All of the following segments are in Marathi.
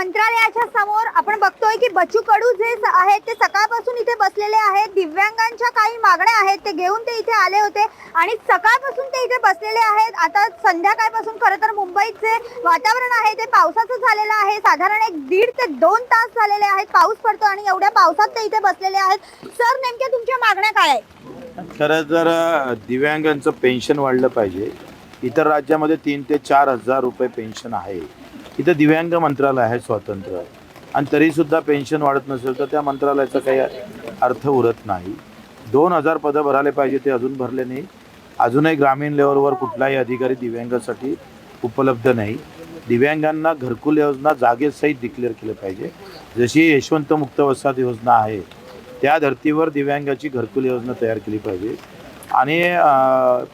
मंत्रालयाच्या समोर आपण बघतोय की बच्चू कडू जे आहेत ते सकाळपासून इथे बसलेले आहेत. दिव्यांगांच्या काही मागण्या आहेत ते घेऊन ते इथे आले होते आणि सकाळपासून ते इथे बसलेले आहेत. आता संध्याकाळपासून खरं तर मुंबईत जे वातावरण आहे ते पावसाचं झालेलं आहे. साधारण एक दीड ते दोन तास झालेले आहेत. पाऊस पडतो आणि एवढ्या पावसात ते इथे बसलेले आहेत. सर नेमक्या तुमच्या मागण्या काय आहेत? खरं तर दिव्यांगांचं पेन्शन वाढलं पाहिजे. इतर राज्यामध्ये तीन ते चार हजार रुपये पेन्शन आहे. इथं दिव्यांग मंत्रालय आहे स्वतंत्र आणि तरीसुद्धा पेन्शन वाढत नसेल तर त्या मंत्रालयाचा काही अर्थ उरत नाही. दोन हजार पदं भरायला पाहिजे ते अजून भरले नाही. अजूनही ग्रामीण लेवलवर कुठलाही अधिकारी दिव्यांगासाठी उपलब्ध नाही. दिव्यांगांना घरकुल योजना जागेसहित डिक्लेअर केलं पाहिजे. जशी यशवंत मुक्त वसाहत योजना आहे त्या धर्तीवर दिव्यांगाची घरकुल योजना तयार केली पाहिजे. आणि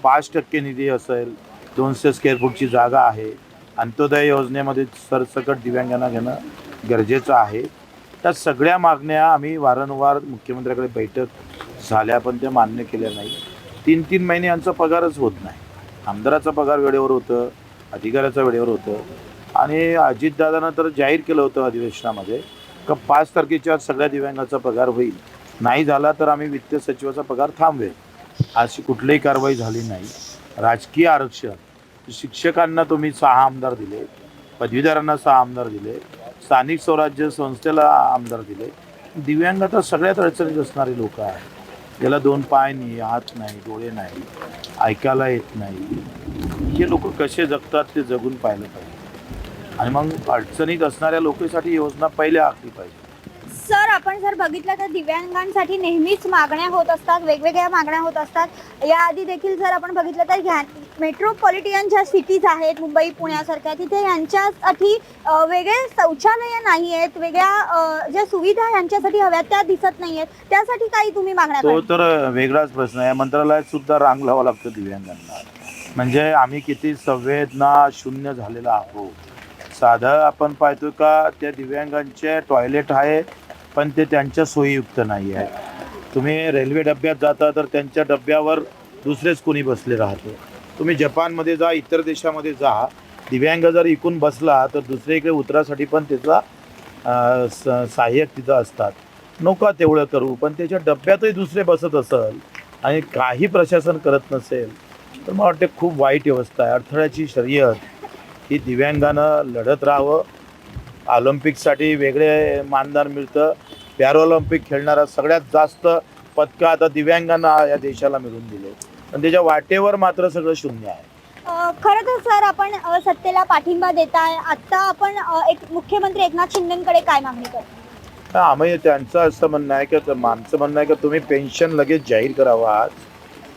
पाच टक्के निधी असेल दोनशे स्क्वेअर फूटची जागा आहे अंत्योदय योजनेमध्ये सरसकट दिव्यांगांना घेणं गरजेचं आहे. त्या सगळ्या मागण्या आम्ही वारंवार मुख्यमंत्र्याकडे बैठक झाल्या पण त्या मान्य केल्या नाही. तीन तीन महिने यांचा पगारच होत नाही. आमदाराचा पगार वेळेवर होतं अधिकाऱ्याचा वेळेवर होतं. आणि अजितदादानं तर जाहीर केलं होतं अधिवेशनामध्ये का पाच तारखेच्या आज सगळ्या दिव्यांगाचा पगार होईल. नाही झाला तर आम्ही वित्त सचिवाचा पगार थांबवेल. अशी कुठलीही कारवाई झाली नाही. राजकीय आरक्षण शिक्षकांना तुम्ही सहा आमदार दिले पदवीधरांना सहा आमदार दिले स्थानिक स्वराज्य संस्थेला आमदार दिले. दिव्यांग तर सगळ्यात अडचणीत असणारे लोक आहेत. ज्याला दोन पाय नाही हात नाही डोळे नाही ऐकायला येत नाही. हे लोक कसे जगतात ते जगून पाहिलं पाहिजे. आणि मग अडचणीत असणाऱ्या लोकांसाठी योजना पहिल्या आखली पाहिजे. सर आपण जर बघितलं तर दिव्यांगांसाठी नेहमीच मागण्या होत असतात वेगवेगळ्या मागण्या होत असतात. याआधी देखील जर आपण बघितलं तर ह्या मेट्रोपॉलिटियन ज्या सिटीज आहेत मुंबई पुण्यासारख्या तिथे यांच्यासाठी वेगळे शौचालय नाही आहेत वेगळ्या ज्या सुविधा यांच्यासाठी हव्यात त्या दिसत नाही आहेत. त्यासाठी काही तुम्ही तो? तर वेगळाच प्रश्न आहे. मंत्रालयात सुद्धा रांग लावावं लागतं दिव्यांगांना. म्हणजे आम्ही किती संवेदना शून्य झालेला आहोत. साधं आपण पाहतो का त्या दिव्यांगांचे टॉयलेट आहे पण ते त्यांच्या सोयीयुक्त नाही आहे. तुम्ही रेल्वे डब्यात जाता तर त्यांच्या डब्यावर दुसरेच कोणी बसले राहते. तुम्ही जपानमध्ये जा इतर देशामध्ये जा. दिव्यांग जर इकून बसला तर दुसरीकडे उतरासाठी पण त्याचा स- सहाय्यक तिथं असतात. नका तेवढं करू पण त्याच्या डब्यातही दुसरे बसत असेल आणि काही प्रशासन करत नसेल तर मला वाटते खूप वाईट व्यवस्था आहे. अडथळ्याची शर्यत ही दिव्यांगानं लढत राहावं. ऑलिम्पिकसाठी वेगळे मानधन मिळतं. पॅराऑलिम्पिक खेळणारा सगळ्यात जास्त पदकं आता दिव्यांगांना या देशाला मिळून दिले पण त्याच्या वाटेवर मात्र सगळं शून्य आहे. खरं तर सर आपण अ, सत्तेला पाठिंबा देताय. आता आपण अ, एक मुख्यमंत्री एकनाथ शिंदेकडे काय मागणी करतो? आम्ही त्यांचं असं म्हणणं आहे की तर आमचं म्हणणं आहे की तुम्ही पेन्शन लगेच जाहीर करावं. आज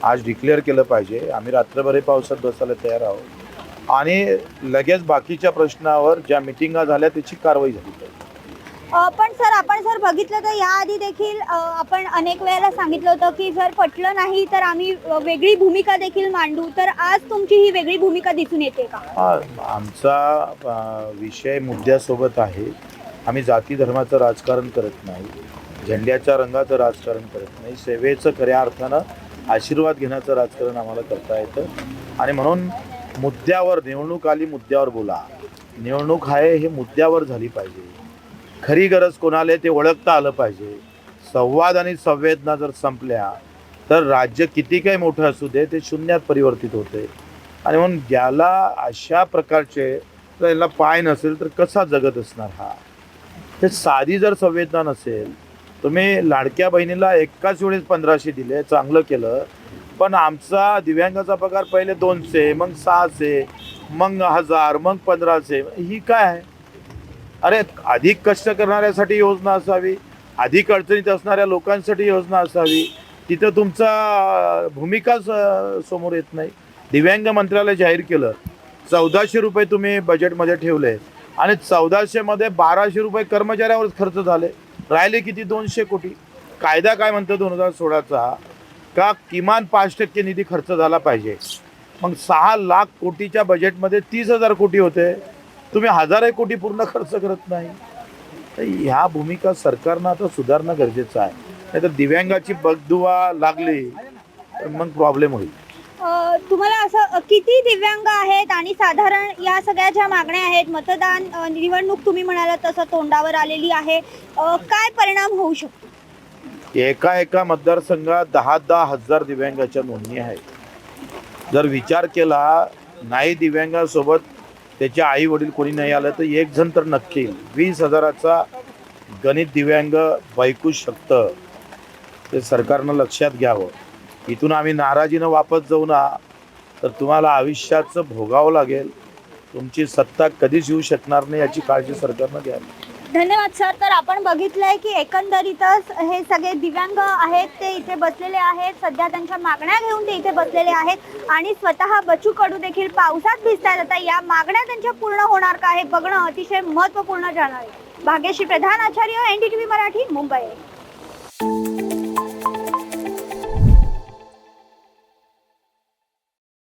आज डिक्लेअर केलं पाहिजे. आम्ही रात्रभर पावसात बसायला तयार आहोत. आणि लगेच बाकीच्या प्रश्नावर ज्या मिटिंगा झाल्या त्याची कारवाई झाली पाहिजे. पण सर आपण जर बघितलं तर याआधी देखील आपण अनेक वेळेला सांगितलं होतं की जर पटलं नाही तर आम्ही वेगळी भूमिका देखील मांडू. तर आज तुमची ही वेगळी भूमिका दिसून येते का? आमचा विषय मुद्द्यासोबत आहे. आम्ही जाती धर्माचं राजकारण करत नाही. झेंड्याच्या रंगाचं राजकारण करत नाही. सेवेचं खऱ्या अर्थानं आशीर्वाद घेण्याचं राजकारण आम्हाला करता येतं. आणि म्हणून मुद्द्यावर निवडणूक आली मुद्द्यावर बोला. निवडणूक आहे हे मुद्द्यावर झाली पाहिजे. खरी गरज कोणाला आहे ते ओळखता आलं पाहिजे. संवाद आणि संवेदना जर संपल्या तर राज्य किती काही मोठं असू दे ते शून्यात परिवर्तित होते. आणि म्हणून ज्याला अशा प्रकारचे त्याला याला पाय नसेल तर कसा जगत असणार हा? ते साधी जर संवेदना नसेल तुम्ही लाडक्या बहिणीला एकाच वेळेस पंधराशे दिले चांगलं केलं पण आमचा दिव्यांगाचा पगार पहिले दोनशे मग सहाशे मग हजार मग पंधराशे ही काय आहे? अरे अधिक कष्ट करणाऱ्यासाठी योजना असावी अधिक अडचणीत असणाऱ्या लोकांसाठी योजना असावी तिथं तुमचा भूमिका स- समोर येत नाही. दिव्यांग मंत्रालय जाहीर केलं. चौदाशे रुपये तुम्ही बजेटमध्ये ठेवले. आणि चौदाशेमध्ये बाराशे रुपये कर्मचाऱ्यावरच खर्च झाले. राहिले किती? दोनशे कोटी. कायदा काय म्हणतो दोन हजार सोळाचा? का किमान पाच टक्के निधी खर्च झाला पाहिजे? मग सहा लाख कोटीच्या बजेटमध्ये तीस हजार कोटी होते. तुम्ही हजार कोटी पूर्ण खर्च करत नाही. तर ह्या भूमिका सरकारनं आता सुधारणं गरजेचं आहे. नाही तर दिव्यांगाची बगदुवा लागली तर मग प्रॉब्लेम होईल. तुम्हाला असं किती दिव्यांग आहेत आणि साधारण या सगळ्या ज्या मागण्या आहेत मतदान निवडणूक तुम्ही म्हणालात तसं तोंडावर आलेली आहे काय परिणाम होऊ शकतो? एका एका मतदारसंघात दहा दहा हजार दिव्यांगाच्या नोंदणी आहेत. जर विचार केला नाही दिव्यांगासोबत त्याचे आई वडील कोणी नाही आलं तर एक जण तर नक्की वीस हजाराचा गणित दिव्यांग बैकू शकतं ते सरकारनं लक्षात घ्यावं. इथून आम्ही नाराजीनं वापस जाऊ ना तर तुम्हाला आयुष्याचं भोगावं लागेल. तुमची सत्ता कधीच येऊ शकणार नाही याची काळजी सरकारनं घ्यावी. धन्यवाद सर. तर आपण बघितलंय की एकंदरीतच हे सगळे दिव्यांग आहेत ते इथे बसलेले आहेत. सध्या त्यांच्या मागण्या घेऊन ते इथे बसलेले आहेत. आणि स्वतः बचू कडू देखील पावसात भिजतायत आता या मागण्या त्यांच्या पूर्ण होणार का हे बघणं अतिशय महत्त्वपूर्ण जाणार आहे. भाग्यश्री प्रधान आचार्य एनडीटीव्ही मराठी मुंबई.